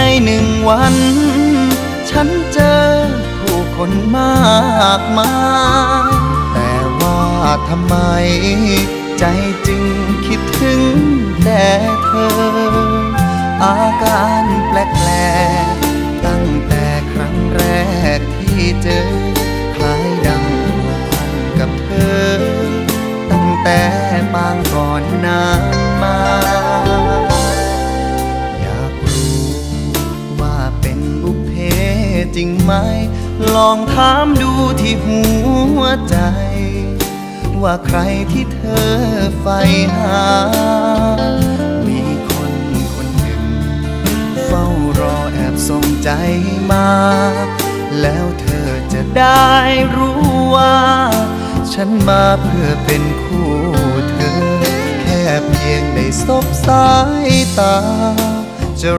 ในหนึ่งวัน ฉันเจอผู้คนมากมายแต่ว่าทำไม ใจจึงคิดถึงแต่เธอ อาการแปลกๆตั้งแต่ครั้งแรกที่เจอ คล้ายดังกันกับเธอ ตั้งแต่ปางก่อนนาน บุพเพจริงไหม ลองถามดูที่หัวใจ ว่าใครที่เธอใฝ่หา มีคนคนหนึ่ง เฝ้ารอแอบส่งใจมา แล้วเธอจะได้รู้ว่า ฉันมาเพื่อเป็นคู่เธอ แค่เพียงได้สบสายตา